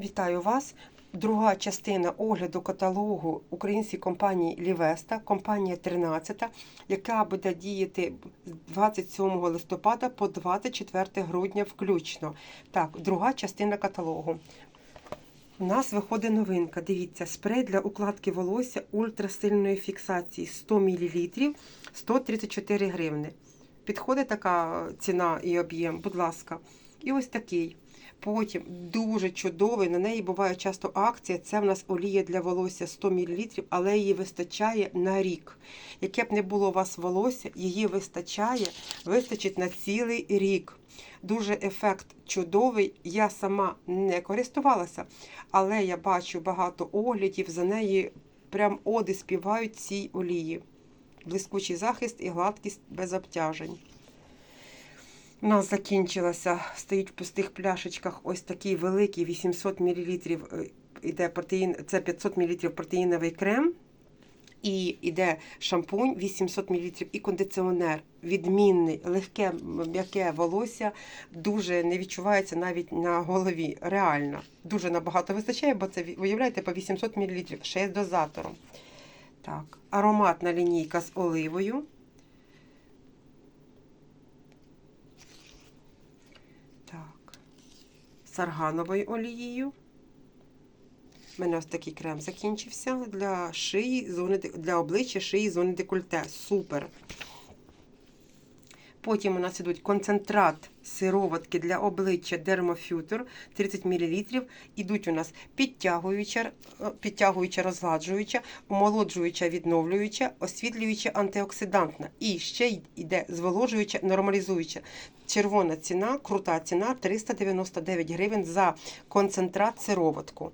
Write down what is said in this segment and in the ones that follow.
Вітаю вас! Друга частина огляду каталогу української компанії Лівеста, компанія 13, яка буде діяти з 27 листопада по 24 грудня включно. Так, друга частина каталогу. У нас виходить новинка. Дивіться, спрей для укладки волосся ультрасильної фіксації 100 мл 134 гривни. Підходить така ціна і об'єм, будь ласка. І ось такий. Потім дуже чудовий, на неї буває часто акція. Це в нас олія для волосся 100 мл, але її вистачає на рік. Яке б не було у вас волосся, її вистачає, вистачить на цілий рік. Дуже ефект чудовий. Я сама не користувалася, але я бачу багато оглядів, за неї прям оди співають цій олії. Блискучий захист і гладкість без обтяжень. У нас закінчилася, стоїть в пустих пляшечках ось такий великий 800 мл іде протеїн, це 500 мл протеїновий крем. І йде шампунь 800 мл і кондиціонер. Відмінний, легке, м'яке волосся, дуже не відчувається навіть на голові. Реально, дуже набагато вистачає, бо це виявляєте по 800 мл, ще з дозатором. Так, ароматна лінійка з оливою. Так, з аргановою олією. У мене ось такий крем закінчився для шиї, зони, для обличчя шиї зони декольте. Супер. Потім у нас ідуть концентрат сироватки для обличчя Dermofuture 30 мл. Ідуть у нас підтягуюча, підтягуюча, розгладжуюча, омолоджуюча, відновлююча, освітлююча, антиоксидантна. І ще йде зволожуюча, нормалізуюча. Червона ціна, крута ціна 399 гривень за концентрат сироватку.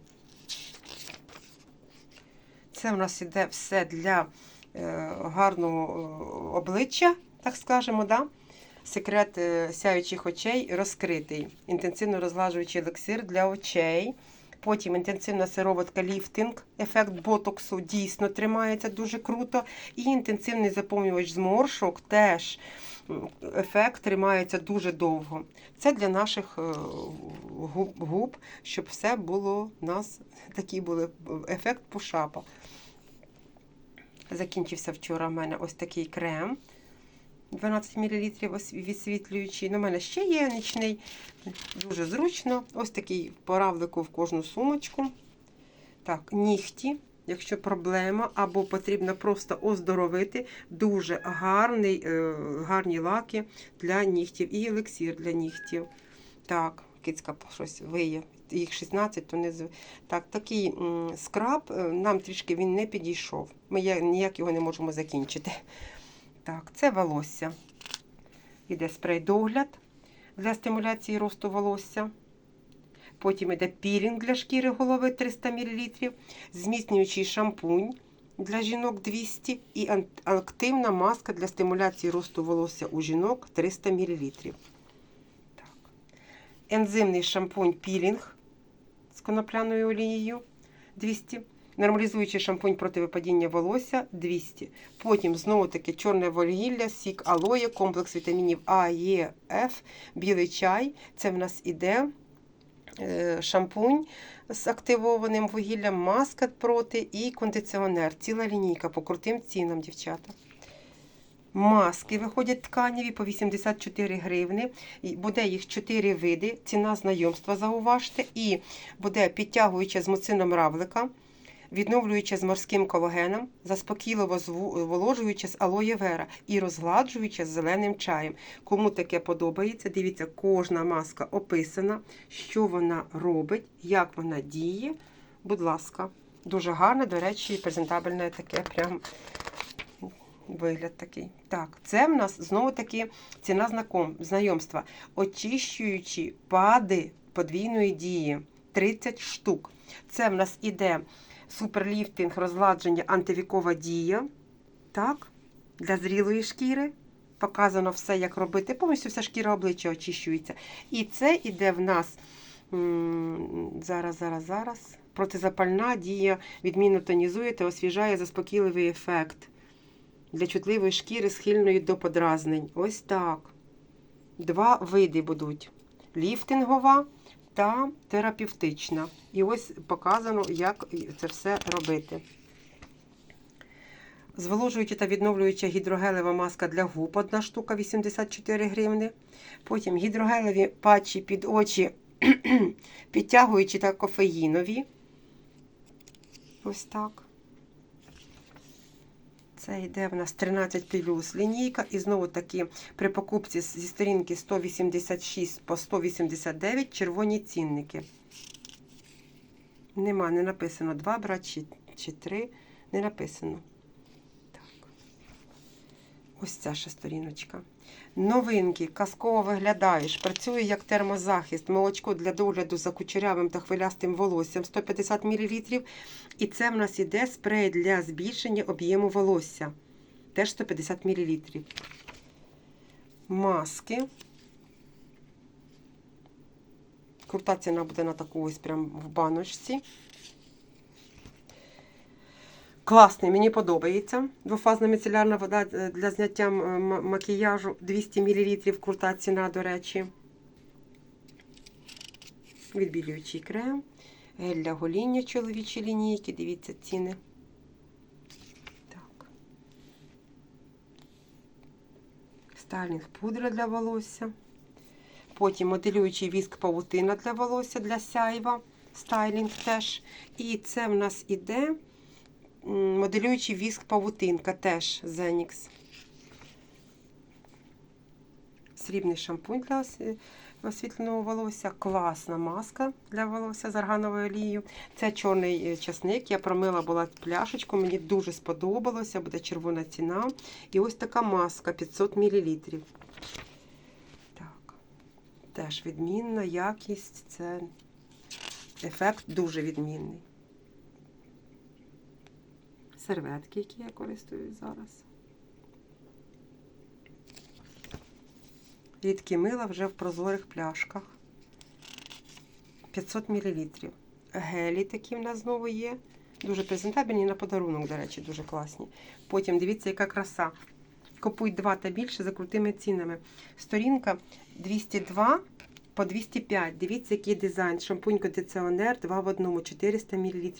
Це у нас іде все для е, гарного обличчя, так скажемо. Да? Секрет е, сяючих очей розкритий. Інтенсивно розглажуючий елексир для очей. Потім інтенсивна сироватка ліфтинг, ефект ботоксу дійсно тримається дуже круто. І інтенсивний заповнювач зморшок теж ефект тримається дуже довго. Це для наших губ, губ щоб все було у нас такий був ефект пушапа. Закінчився вчора в мене ось такий крем. 12 мл відсвітлюючий. На мене ще є нічний, дуже зручно. Ось такий поравлику в кожну сумочку. Так, нігті, якщо проблема, або потрібно просто оздоровити, дуже гарний, е, гарні лаки для нігтів і елексір для нігтів. Так, кицька щось виє. Їх 16, то не. Так, такий скраб, е, нам трішки він не підійшов. Ми ніяк його не можемо закінчити. Так, це волосся. Іде спрей догляд для стимуляції росту волосся. Потім йде пілінг для шкіри голови 300 мл, зміцнюючий шампунь для жінок 200 і активна маска для стимуляції росту волосся у жінок 300 мл. Так. Ензимний шампунь пілінг з конопляною олією 200 Нормалізуючий шампунь проти випадіння волосся 200. Потім знову-таки чорне вугілля, сік алоє, комплекс вітамінів А, Е, Ф, білий чай. Це в нас іде е, шампунь з активованим вугіллям, маска проти і кондиціонер. Ціла лінійка по крутим цінам, дівчата. Маски виходять тканеві по 84 гривни. Буде їх 4 види. Ціна знайомства, зауважте. І буде підтягуюча з муцином равлика відновлюючи з морським колагеном, заспокійливо зволожуючи з алоє вера і розгладжуючи з зеленим чаєм. Кому таке подобається, дивіться, кожна маска описана, що вона робить, як вона діє. Будь ласка, дуже гарне, до речі, презентабельне таке прям. Вигляд такий. Так, це в нас знову-таки ціна знаком, знайомства. Очищуючі пади подвійної дії 30 штук. Це в нас іде суперліфтинг, розгладження, антивікова дія. Так, Для зрілої шкіри. Показано все, як робити. Повністю вся шкіра обличчя очищується. І це іде в нас зараз, зараз, зараз. Протизапальна дія, відмінно тонізує та освіжає заспокійливий ефект для чутливої шкіри, схильної до подразнень. Ось так. Два види будуть: ліфтингова та терапевтична. І ось показано, як це все робити. Зволожуюча та відновлююча гідрогелева маска для губ, одна штука 84 гривни. Потім гідрогелеві патчі під очі, підтягуючі та кофеїнові. Ось так. Це йде в нас 13 плюс лінійка. І знову таки при покупці зі сторінки 186 по 189 червоні цінники. Нема, не написано 2 брати чи, чи 3. Не написано. Ось ця ще сторіночка. Новинки, казково виглядаєш. Працює як термозахист, молочко для догляду за кучерявим та хвилястим волоссям 150 мл. І це в нас іде спрей для збільшення об'єму волосся. Теж 150 мл. Маски. Крута ціна буде на таку ось прям в баночці. Класний, мені подобається. Двофазна міцелярна вода е, для зняття макіяжу 200 мл. Крута ціна, до речі. Відбілюючий крем. Гель для гоління чоловічі лінійки. Дивіться ціни. Так. Стайлінг пудра для волосся. Потім моделюючий віск павутина для волосся для сяйва. Стайлінг теж. І це в нас іде моделюючий віск павутинка теж Zenix. Срібний шампунь для освітленого волосся. Класна маска для волосся з аргановою олією. Це чорний е, часник. Я промила була пляшечку, мені дуже сподобалося, буде червона ціна. І ось така маска 500 мл. Так. Теж відмінна якість, це ефект дуже відмінний. Серветки, які я користуюсь зараз. Рідкі мила вже в прозорих пляшках. 500 мл. Гелі такі в нас знову є. Дуже презентабельні на подарунок, до речі, дуже класні. Потім дивіться, яка краса. Купуй два та більше за крутими цінами. Сторінка 202 по 205. Дивіться, який дизайн. Шампунь кондиціонер 2 в одному, 400 мл.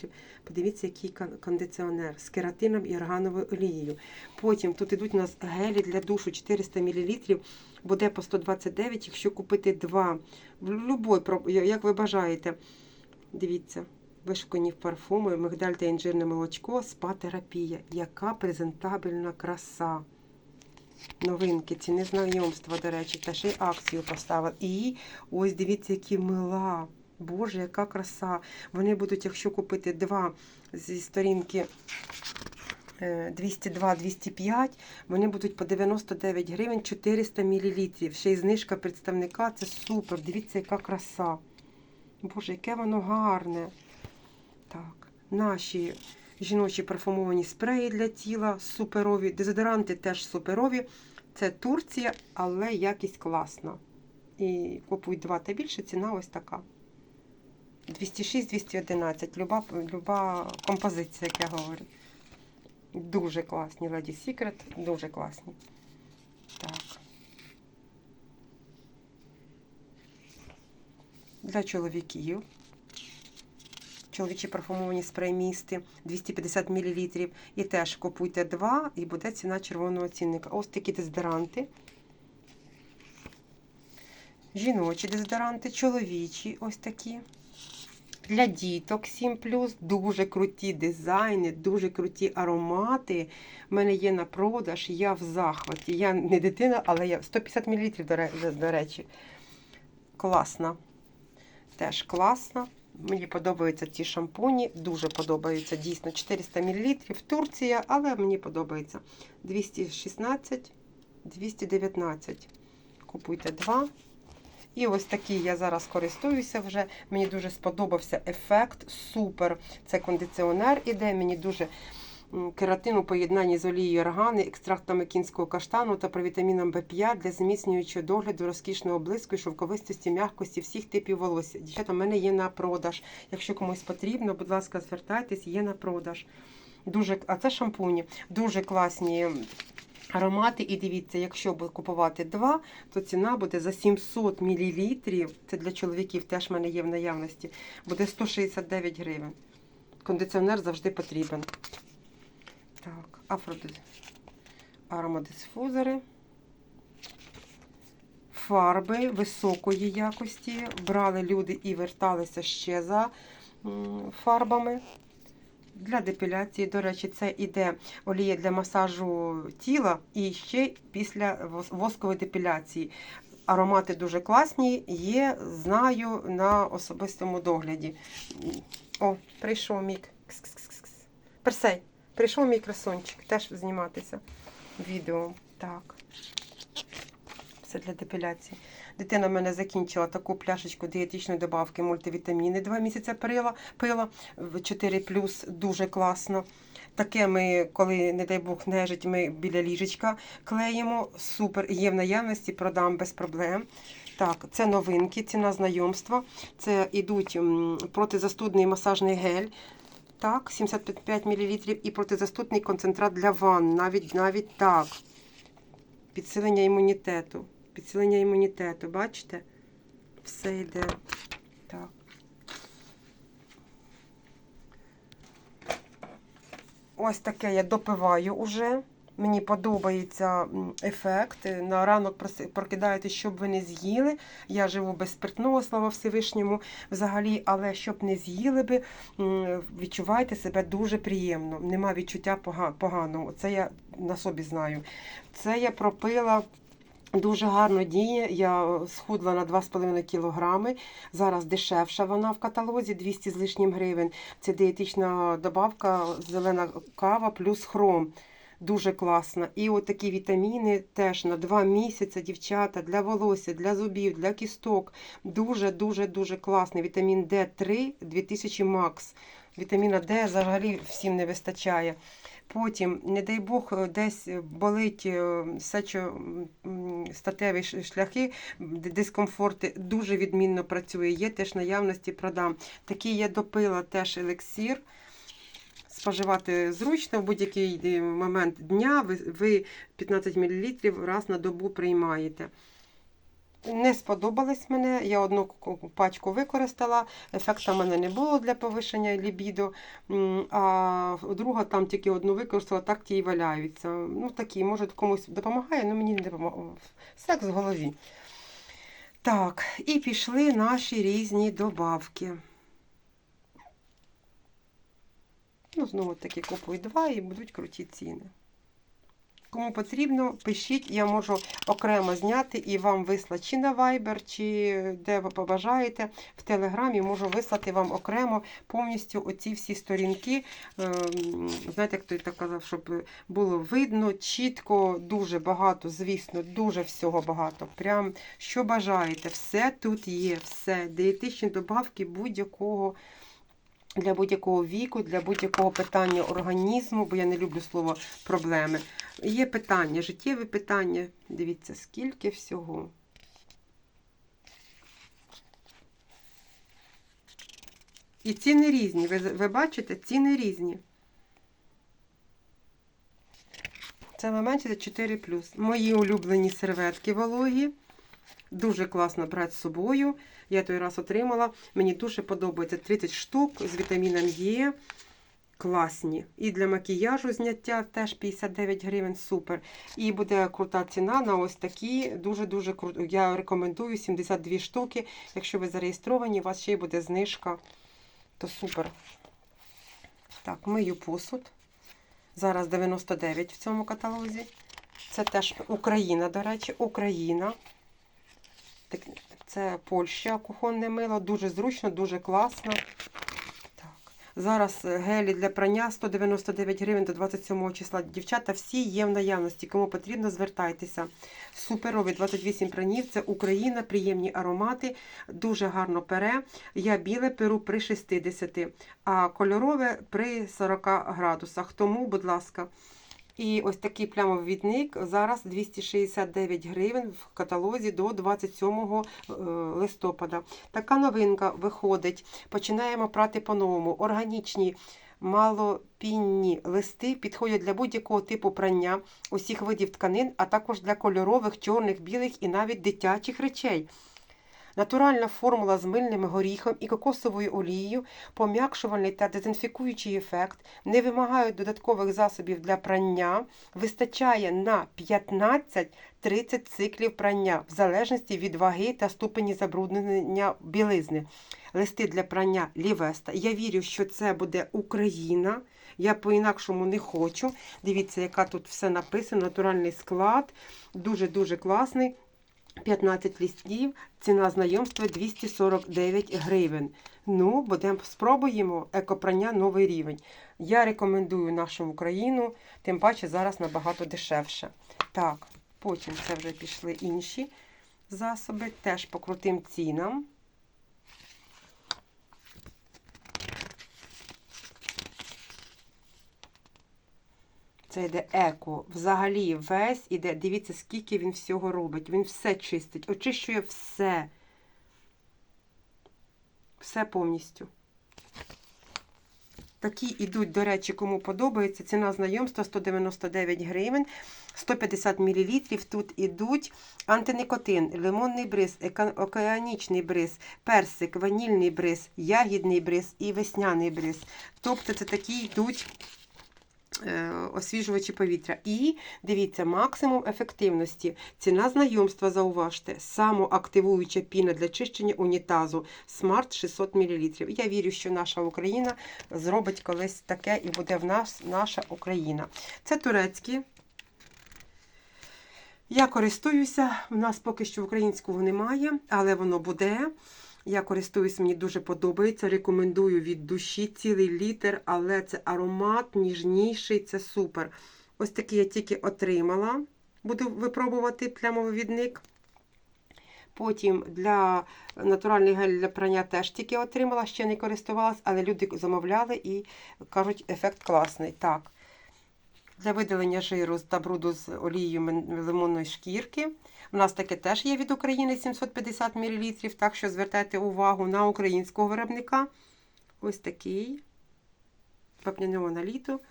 Подивіться, який кондиціонер з кератином і органовою олією. Потім тут ідуть у нас гелі для душу 400 мл. Буде по 129, якщо купити два. Любой, як ви бажаєте. Дивіться. Вишукані парфуми, мигдаль та інжирне молочко, спа-терапія. Яка презентабельна краса. Новинки, ціни знайомства, до речі, та ще й акцію поставили. І ось дивіться, які мила. Боже, яка краса. Вони будуть, якщо купити два зі сторінки е, 202-205, вони будуть по 99 гривень 400 мл. Ще й знижка представника, це супер. Дивіться, яка краса. Боже, яке воно гарне. Так, наші жіночі парфумовані спреї для тіла суперові. Дезодоранти теж суперові. Це Турція, але якість класна. І купуй два та більше, ціна ось така. 206-211. Люба, люба композиція, як я говорю. Дуже класні. Lady Secret, дуже класні. Так. Для чоловіків. Чоловічі парфумовані спрей-місти 250 мл. І теж купуйте два, і буде ціна червоного цінника. Ось такі дезодоранти. Жіночі дезодоранти, чоловічі ось такі. Для діток 7 дуже круті дизайни, дуже круті аромати. У мене є на продаж, я в захваті. Я не дитина, але я 150 мл, до речі. Класна. Теж класна. Мені подобаються ці шампуні, дуже подобаються. Дійсно, 400 мл. Турція, але мені подобається. 216, 219. Купуйте два. І ось такий я зараз користуюся вже. Мені дуже сподобався ефект. Супер. Це кондиціонер іде. Мені дуже кератин у поєднанні з олією органи, екстрактами кінського каштану та провітаміном В5 для зміцнюючого догляду, розкішного блиску, і шовковистості, м'якості всіх типів волосся. Дівчата, в мене є на продаж. Якщо комусь потрібно, будь ласка, звертайтесь, є на продаж. Дуже, а це шампуні. Дуже класні аромати. І дивіться, якщо купувати два, то ціна буде за 700 мл. Це для чоловіків теж в мене є в наявності. Буде 169 гривень. Кондиціонер завжди потрібен. Афродис... аромадисфузори. Фарби високої якості. Брали люди і верталися ще за фарбами. Для депіляції, до речі, це іде олія для масажу тіла і ще після воскової депіляції. Аромати дуже класні, є, знаю на особистому догляді. О, прийшов мій. Персей, прийшов мій красунчик, теж зніматися відео. Так. Все для депіляції. Дитина в мене закінчила таку пляшечку дієтичної добавки мультивітаміни. Два місяці пила, пила в 4 дуже класно. Таке ми, коли, не дай Бог, нежить, ми біля ліжечка клеїмо. Супер, є в наявності, продам без проблем. Так, це новинки, ціна знайомства. Це ідуть м, протизастудний масажний гель. Так, 75 мл і протизаступний концентрат для ванн. Навіть навіть так. Підсилення імунітету. Підсилення імунітету, бачите? Все йде. Так. Ось таке я допиваю уже. Мені подобається ефект. На ранок прокидаєтесь, щоб ви не з'їли. Я живу без спиртного, слава Всевишньому, взагалі, але щоб не з'їли би, відчуваєте себе дуже приємно. Нема відчуття поганого. Це я на собі знаю. Це я пропила. Дуже гарно діє. Я схудла на 2,5 кілограми. Зараз дешевша вона в каталозі 200 з лишнім гривень. Це дієтична добавка, зелена кава плюс хром. Дуже класна. І от такі вітаміни теж на 2 місяці, дівчата, для волосся, для зубів, для кісток. Дуже, дуже, класний. Вітамін D3 2000 Макс. Вітаміна D взагалі всім не вистачає. Потім, не дай Бог, десь болить е, сечо статеві шляхи, дискомфорти, дуже відмінно працює. Є теж наявності продам. Такий я допила теж елексір. Споживати зручно в будь-який е, момент дня. Ви, ви 15 мл раз на добу приймаєте. Не сподобалось мене. Я одну пачку використала. Ефекта в мене не було для повищення лібідо. М, А друга там тільки одну використала, так ті й валяються. Ну такі, може комусь допомагає, але мені не допомагає. Секс в голові. Так, і пішли наші різні добавки. Ну, знову таки купуй два і будуть круті ціни. Кому потрібно, пишіть, я можу окремо зняти і вам вислати чи на Viber, чи де ви побажаєте. В Телеграмі можу вислати вам окремо повністю оці всі сторінки. Ем, Знаєте, як той так казав, щоб було видно, чітко, дуже багато, звісно, дуже всього багато. Прям що бажаєте, все тут є, все. Дієтичні добавки будь-якого. Для будь-якого віку, для будь-якого питання організму, бо я не люблю слово проблеми. Є питання, життєві питання. Дивіться, скільки всього. І ціни різні. Ви, ви бачите, ціни різні. Це менше 4 Мої улюблені серветки вологі. Дуже класно брати з собою. Я той раз отримала. Мені дуже подобається 30 штук з вітаміном Е. Класні. І для макіяжу зняття теж 59 гривень, супер. І буде крута ціна на ось такі. Дуже-дуже круто. Я рекомендую 72 штуки. Якщо ви зареєстровані, у вас ще й буде знижка, то супер. Так, мию посуд. Зараз 99 в цьому каталозі. Це теж Україна, до речі, Україна. Це Польща, кухонне мило. Дуже зручно, дуже класно. Так. Зараз е, гелі для прання 199 гривень до 27 числа. Дівчата всі є в наявності. Кому потрібно, звертайтеся. Суперові 28 пранів. Це Україна, приємні аромати. Дуже гарно пере. Я біле перу при 60, а кольорове при 40 градусах. Тому, будь ласка. І ось такий плямовий відник зараз 269 гривень в каталозі до 27 е, листопада. Така новинка виходить. Починаємо прати по-новому. Органічні малопінні листи підходять для будь-якого типу прання, усіх видів тканин, а також для кольорових, чорних, білих і навіть дитячих речей. Натуральна формула з мильним горіхом і кокосовою олією, пом'якшувальний та дезінфікуючий ефект, не вимагають додаткових засобів для прання, вистачає на 15-30 циклів прання, в залежності від ваги та ступені забруднення білизни. Листи для прання Лівеста. Я вірю, що це буде Україна. Я по-інакшому не хочу. Дивіться, яка тут все написано, натуральний склад. Дуже-дуже класний. 15 листів, ціна знайомства 249 гривень. Ну, будемо спробуємо екопрання новий рівень. Я рекомендую нашу Україну, тим паче зараз набагато дешевше. Так, потім це вже пішли інші засоби, теж по крутим цінам. Це йде еко. Взагалі весь іде. Дивіться, скільки він всього робить. Він все чистить, очищує все. Все повністю. Такі йдуть, до речі, кому подобається. Ціна знайомства 199 гривень, 150 мл. Тут ідуть антиникотин, лимонний бриз, океанічний бриз, персик, ванільний бриз, ягідний бриз і весняний бриз. Тобто це такі йдуть освіжувачі повітря. І дивіться, максимум ефективності. Ціна знайомства, зауважте, самоактивуюча піна для чищення унітазу Smart 600 мл. Я вірю, що наша Україна зробить колись таке і буде в нас наша Україна. Це турецькі. Я користуюся, в нас поки що українського немає, але воно буде. Я користуюсь, мені дуже подобається. Рекомендую від душі цілий літр, але це аромат ніжніший, це супер. Ось такий я тільки отримала. Буду випробувати плямовивідник. Потім для натуральний гель для прання теж тільки отримала, ще не користувалась, але люди замовляли і кажуть, ефект класний. Так. Для видалення жиру та бруду з олією лимонної шкірки. У нас таке теж є від України 750 мл, так що звертайте увагу на українського виробника. Ось такий. Вапняного наліту.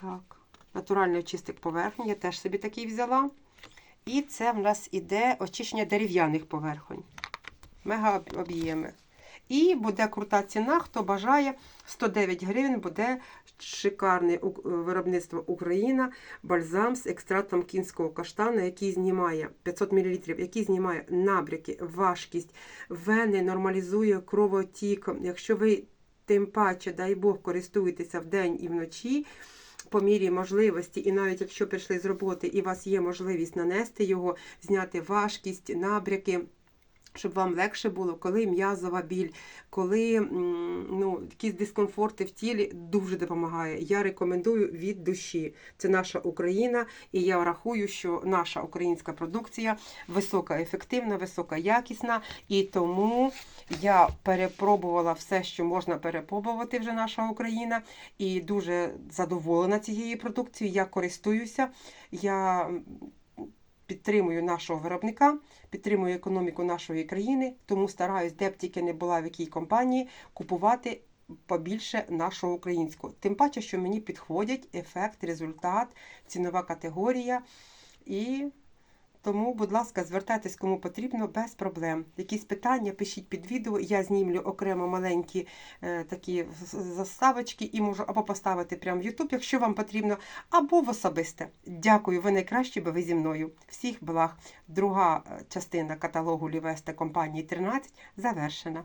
Так. Натуральний очистик поверхні. Я теж собі такий взяла. І це в нас іде очищення дерев'яних поверхонь. Мега об'єми. І буде крута ціна, хто бажає, 109 гривень буде шикарне виробництво Україна, бальзам з екстрактом кінського каштана, який знімає 500 мл, який знімає набряки, важкість, вени, нормалізує кровотік. Якщо ви тим паче, дай Бог, користуєтеся вдень і вночі, по мірі можливості, і навіть якщо прийшли з роботи і у вас є можливість нанести його, зняти важкість, набряки. Щоб вам легше було, коли м'язова біль, коли ну, якісь дискомфорти в тілі дуже допомагає. Я рекомендую від душі. Це наша Україна, і я рахую, що наша українська продукція висока, ефективна, висока якісна. І тому я перепробувала все, що можна перепробувати вже наша Україна, і дуже задоволена цією продукцією. Я користуюся. Я підтримую нашого виробника, підтримую економіку нашої країни, тому стараюсь, де б тільки не була в якій компанії, купувати побільше нашого українського. Тим паче, що мені підходять ефект, результат, цінова категорія. І тому, будь ласка, звертайтесь кому потрібно без проблем. Якісь питання пишіть під відео. Я знімлю окремо маленькі е, такі заставочки і можу або поставити прямо в YouTube, якщо вам потрібно, або в особисте. Дякую, ви найкращі, бо ви зі мною. Всіх благ. Друга е, частина каталогу Лівеста компанії 13 завершена.